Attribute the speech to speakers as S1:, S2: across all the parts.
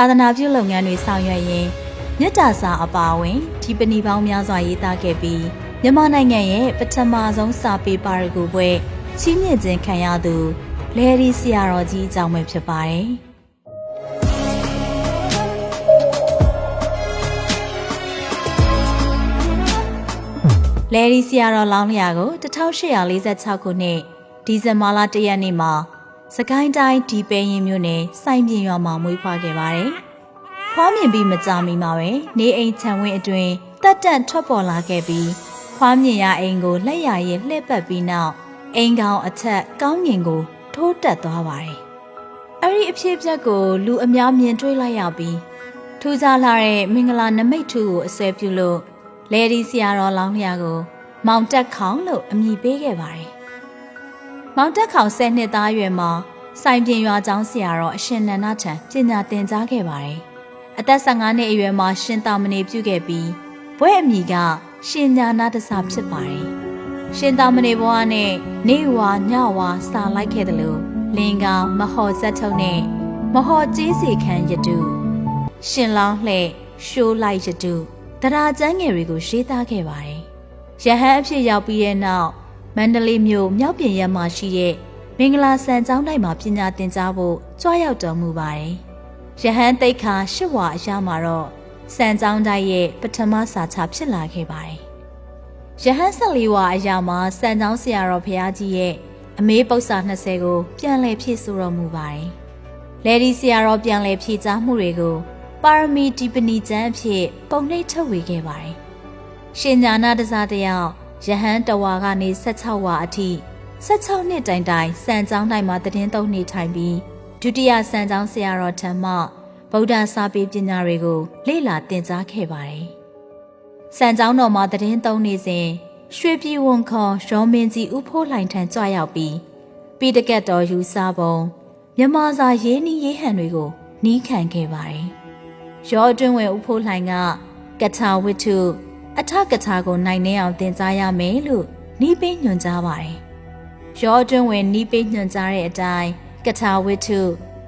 S1: သာသနာပြုလုပ်ငန်းတွေဆောင်ရွက်ရင်းမြတ်တာစာအပါအဝင်ဒီပဏီပေါင်းများစွာရေးသားခဲ့ပြီးမြန်မာနိုင်ငံရဲ့ပထမဆုံးစာပေပါရဂူပွဲချီးမြှင့်ခြင်းခံရသူလေဒီဆရာတော်ကြီးအကြောင်းပဲဖြစ်ပါတယ်။လေဒီဆီယာတော်လောင်းလျာကို1846ခုနှစ်ဒီဇင်ဘာလ1ရက်နေ့မှာ စကိုင်းတိုင်းဒီပဲရင်မြို့နယ်စိုင်းပြင်ရွာမှာမွေးဖွားခဲ့ပါတယ်။ဖွားမြင်ပြီးမကြာမီမှာပဲနေအိမ်ခြံဝင်းအတွင်းတက်တန့်ထွက်ပေါ်လာခဲ့ပြီးဖွားမြင်ရအိမ်ကိုလက်ရရည်လှည့်ပတ်ပြီးနောက်အိမ်ကောင်အထက်ကောင်းငင်ကိုထိုးတက်သွားပါတယ်။အဲ့ဒီအဖြစ်အပျက်ကိုလူအများမြင်တွေ့လိုက်ရပြီးထူးခြားလာတဲ့မင်္ဂလာနမိတ်ထူကိုအစွဲပြုလို့လေဒီဆရာတော်လောင်းလျာကို မောင်တက်ခေါင်လို့အမည်ပေးခဲ့ပါတယ်။ မောင်တက်ခေါင်၁၀နှစ်သားအရွယ်မှာစိုင်ပြင်ရွာကျောင်းဆရာတော်အရှင်နန္ဒထံပညာသင်ကြားခဲ့ပါတယ်။အသက်15နှစ်အရွယ်မှာရှင်သာမဏေပြုခဲ့ပြီးဘွဲ့အမည်ကရှင်ညာနာတဆာဖြစ်ပါတယ်။ရှင်သာမဏေဘဝနဲ့နေဝါညဝါစာလိုက်ခဲ့တယ်လို့လင်ကောင်မဟော်ဇက်ထုံနဲ့မဟော်ကျေးစီခန်းယတုရှင်လောင်းလှဲ့ရှိုးလိုက်ယတုတရားကျမ်းငယ်တွေကိုရေးသားခဲ့ပါတယ်။ရဟန်းအဖြစ်ရောက်ပြီးတဲ့နောက် မန္တလေးမြို့မြောက်ပြင်ရပ်မှာရှိတဲ့မင်္ဂလာစံကျောင်းတိုင်းမှာပညာသင်ကြားဖို့ကြွားရောက်တော်မူပါတယ်။ရဟန်းတိတ်ခါရှစ်ဝါအရာမှာတော့စံကျောင်းတိုင်းရဲ့ပထမစာချဖြစ်လာခဲ့ပါတယ်။ရဟန်း၁၄ဝါအရာမှာစံကျောင်းဆရာတော်ဘုရားကြီးရဲ့အမေးပု္ပ္ပာ20ကို ပြန်လည်ဖြည့်ဆို့တော်မူပါတယ်။လေဒီဆရာတော်ပြန်လည်ဖြည့်ကြားမှုတွေကို ပါရမီဒီပဏီကျမ်းအဖြစ်ပုံနှိပ်ထုတ်ဝေခဲ့ပါတယ်။ရှင်ညာနာတစားတယောက် ယဟန်တဝါကနေ16ဝါအထိ16နှစ်တိုင်တိုင်စံကျောင်းတိုင်းမှာတည်င်းသုံးနေထိုင်ပြီးဒုတိယစံကျောင်းဆရာတော်ထံမှဗုဒ္ဓစာပေပညာတွေကိုလေ့လာသင်ကြားခဲ့ပါတယ်။စံကျောင်းတော်မှာတည်င်းသုံးနေစဉ်ရွှေပြည်ဝန်ခေါ်ရောမင်းကြီးဦးဖိုးလှိုင်ထံကြွရောက်ပြီးပိတကတ်တော်ယူစားပုံမြမစာရေးနီးရေးဟန်တွေကိုနီးခံခဲ့ပါတယ်။ရောအတွင်းဝင်ဦးဖိုးလှိုင်ကကထာဝိတ္ထု အထကထာကိုနိုင်နေအောင်သင်ကြားရမယ်လို့နီးပေးညွှန်ကြားပါတယ်။ရောအတွင်းဝင်နီးပေးညွှန်ကြားတဲ့အတိုင်းကထာဝိတ္ထု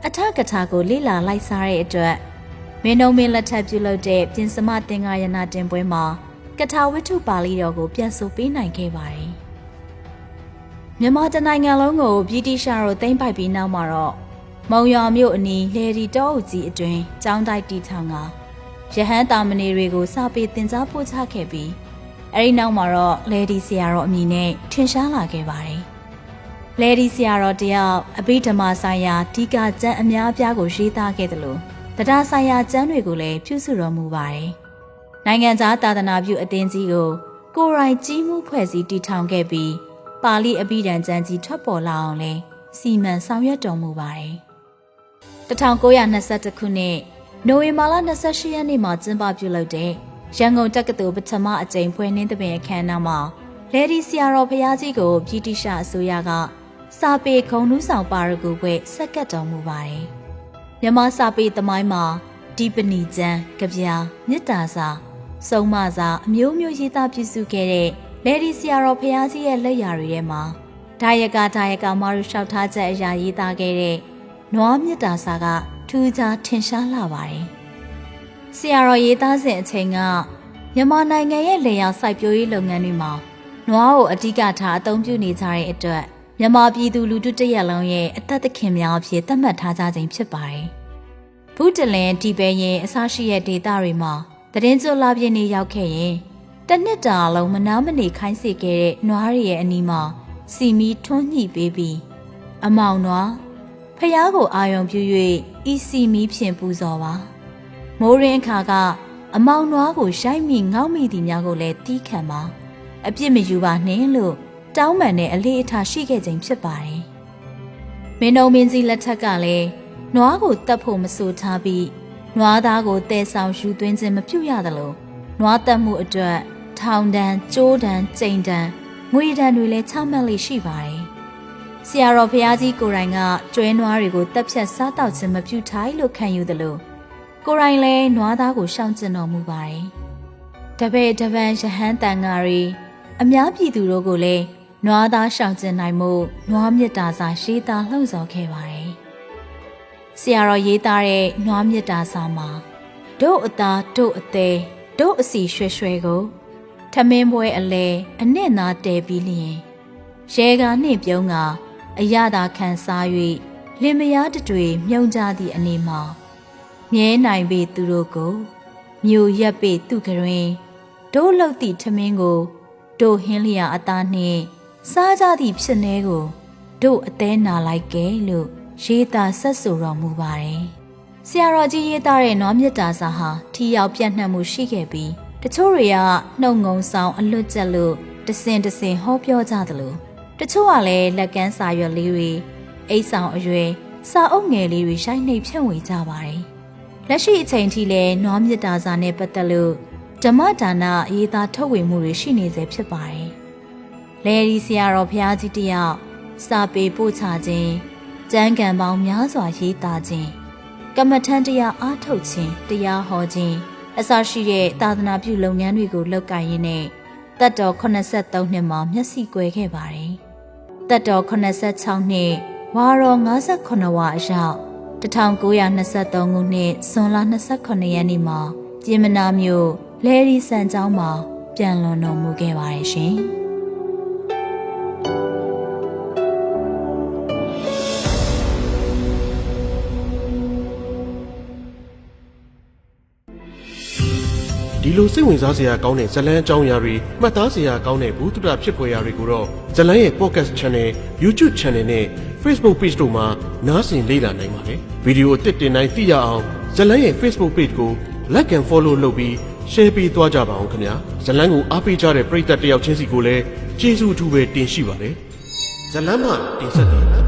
S1: အထကထာကိုလေ့လာလိုက်စားတဲ့အတွက်မင်းတို့မင်းလက်ထပ်ပြုလုပ်တဲ့ပြင်စမသင်္ကာယနာတင်ပွဲမှာကထာဝိတ္ထုပါဠိတော်ကိုပြန်ဆိုပေးနိုင်ခဲ့ပါတယ်။မြန်မာတနိုင်ငံလုံးကိုဗြိတိရှားတို့သိမ်းပိုက်ပြီးနောက်မှာတော့မုံရွာမြို့အနီးလေဒီတောအုပ်ကြီးအတွင်းကျောင်းတိုက်တီထောင်က ရဟန်းတာမဏေတွေကိုစာပေသင်ကြားပို့ချခဲ့ပြီးအဲဒီနောက်မှာတော့လေဒီဆရာတော်အမည်နဲ့ထင်ရှားလာခဲ့ပါတယ်။လေဒီဆရာတော်တယောက်အဘိဓမ္မာဆိုင်ရာဒီကာကျမ်းအများအပြားကိုရေးသားခဲ့တယ်လို့တရားဆိုင်ရာကျမ်းတွေကိုလည်းပြုစုတော်မူပါတယ်။နိုင်ငံသားသာသနာပြုအသင်းကြီးကိုကိုယ်ရိုင်ကြီးမှုဖွဲ့စည်းတည်ထောင်ခဲ့ပြီးပါဠိအဘိဓမ္မာကျမ်းကြီးထွက်ပေါ်လာအောင်လဲစီမံဆောင်ရွက်တော်မူပါတယ်။1921ခုနှစ် နိုဝင်ဘာလ28ရက်နေ့မှာကျင်းပပြုလုပ်တဲ့ရန်ကုန်တက္ကသိုလ်ပထမအကြိမ်ဖွင့်နှင်းသဘင်အခမ်းအနားမှာလေဒီဆီယာတော်ဖရာကြီးကိုပြည်တိရှအစိုးရကစာပေခုံနူးဆောင်ပါရဂူပွဲဆက်ကပ်တော်မူပါတယ်။မြမစာပေသမိုင်းမှာဒီပဏီကျမ်း၊ကြပြာမေတ္တာစာစုံမစာအမျိုးမျိုးရေးသားပြုစုခဲ့တဲ့လေဒီဆီယာတော်ဖရာကြီးရဲ့လက်ရာတွေထဲမှာဒါယကဒါယကမတို့လျှောက်ထားချက်အရာရေးသားခဲ့တဲ့နွားမြတ်တာစာက ထူးခြားထင်ရှားလာပါတယ်။ဆရာတော်ရေးသားစဉ်အချိန်ကမြန်မာနိုင်ငံရဲ့လေယာဉ်စိုက်ပျိုးရေးလုပ်ငန်းတွေမှာနွားကိုအဓိကထားအသုံးပြုနေကြတဲ့အတွက်မြန်မာပြည်သူလူထုတရက်လုံးရဲ့အသက်သခင်များအဖြစ်သတ်မှတ်ထားကြခြင်းဖြစ်ပါတယ်။ဘုဒ္ဓလင်ဒီပဲရင်အစရှိတဲ့ဒေသတွေမှာတရင်ကျွလာပြင်းနေရောက်ခဲ့ရင်တစ်နှစ်တာလုံးမနာမနေခိုင်းစေခဲ့တဲ့နွားတွေရဲ့အနီးမှာစီမီထွန်းညှိပေးပြီးအမောင်နွား ဖះကိုအာယုံပြု၍ဤစီမီဖြင့်ပူဇော်ပါမိုးရင်းအခါကအမောင်နွားကိုရိုက်မိငေါက်မိသည်များကိုလည်းတီးခံပါအပြစ်မယူပါနှင့်လို့တောင်းပန်တဲ့အလေးအထားရှိခဲ့ခြင်းဖြစ်ပါတယ်မင်းတို့မင်းကြီးလက်ထက်ကလည်းနွားကိုတတ်ဖို့မဆိုထားပြီးနွားသားကိုတဲဆောင်ယူသွင်းခြင်းမပြုရသလိုနွားတက်မှုအတွက်ထောင်ဒဏ်ကြိုးဒဏ်ကြိမ်ဒဏ်ငွေဒဏ်တွေလည်းချမှတ်လေးရှိပါတယ် ဆရာတော်ဘုရားကြီးကိုယ်တိုင်ကကျွဲနွားတွေကိုတက်ဖြတ်စားတောက်ခြင်းမပြုထိုင်လို့ခံယူသလိုကိုယ်တိုင်လည်းနွားသားကိုရှောင်ကျင်တော်မူပါတယ်။တပည့်တပန်းရဟန်းတန်ဃာတွေအများပြည်သူတို့ကိုလည်းနွားသားရှောင်ကျင်နိုင်မှုနွားမြတ်တာစာရှိသားလှုံ့ဆော်ခဲ့ပါတယ်။ဆရာတော်ရေးသားတဲ့နွားမြတ်တာစာမှာတို့အသားတို့အသေးတို့အစီရွှဲရွှဲကိုထမင်းပွဲအလဲအနှစ်သာတဲပြီးလျင်ရဲကနှင့်ပြုံးက အရသာခံစား၍လင်မယားတတွေမြုံကြသည့်အနေမှာမြဲနိုင်ပေသူတို့ကိုမြို့ရက်ပေသူကရင်တို့လှုပ်သည့်ထမင်းကိုတို့ဟင်းလျာအသားနှင့်စားကြသည့်ဖြစ်နေကိုတို့အသေးနာလိုက်ကဲလို့ရေးသားဆက်ဆိုတော်မူပါတယ်။ဆရာတော်ကြီးရေးသားတဲ့နွားမြတ်တာစာဟာထီရောက်ပြန့်နှံ့မှုရှိခဲ့ပြီးတချို့တွေကနှုတ်ငုံဆောင်အလွတ်ကျက်လို့တစင်တစင်ဟောပြောကြသလို တချို့ကလည်းလက်ကမ်းစာရွက်လေးတွေအိတ်ဆောင်အရွယ်စာအုပ်ငယ်လေးတွေရှိုင်းနှိပ်ဖြန့်ဝေကြပါတယ်။လက်ရှိအချိန်ထိလည်းနွားမြတ်တာစာနဲ့ပတ်သက်လို့ဓမ္မဒါနရေးသားထုတ်ဝေမှုတွေရှိနေစေဖြစ်ပါတယ်။လေဒီဆရာတော်ဘုရားကြီးတယောက်စာပေပို့ချခြင်းကျမ်းဂန်ပေါင်းများစွာရေးသားခြင်းကမ္မထမ်းတရားအားထုတ်ခြင်းတရားဟောခြင်းအစရှိတဲ့သာသနာပြုလုပ်ငန်းတွေကိုလုပ်ကိုင်ရင်းနဲ့တက်တော်83နှစ်မှာမျက်စိကွယ်ခဲ့ပါတယ်။ တက်တော်86နှစ်ဝါရော58ဝါအရောက်1923ခုနှစ်ဇွန်လ28ရက်နေ့မှာပြင်မနာမြို့လဲရီစံကျောင်းမှာပြန်လွန်တော်မူခဲ့ပါတယ်ရှင်။
S2: ဒီလိုစိတ်ဝင်စားစရာကောင်းတဲ့ဇလန်းအကြောင်းအရာတွေမှတ်သားစရာကောင်းတဲ့ဘုဒ္ဓတာဖြစ်ဖွယ်ရာတွေကိုတော့ဇလန်းရဲ့ podcast channel YouTube channel နဲ့ Facebook page တို့မှာနားဆင်လေ့လာနိုင်ပါတယ်ဗီဒီယိုအသစ်တင်တိုင်းသိရအောင်ဇလန်းရဲ့ Facebook page ကို like and follow လုပ်ပြီး share ပေးသွားကြပါအောင်ခင်ဗျာဇလန်းကိုအားပေးကြတဲ့ပရိသတ်တယောက်ချင်းစီကိုလည်းကျေးဇူးအထူးပဲတင်ရှိပါတယ်ဇလန်းမှတင်ဆက်တယ်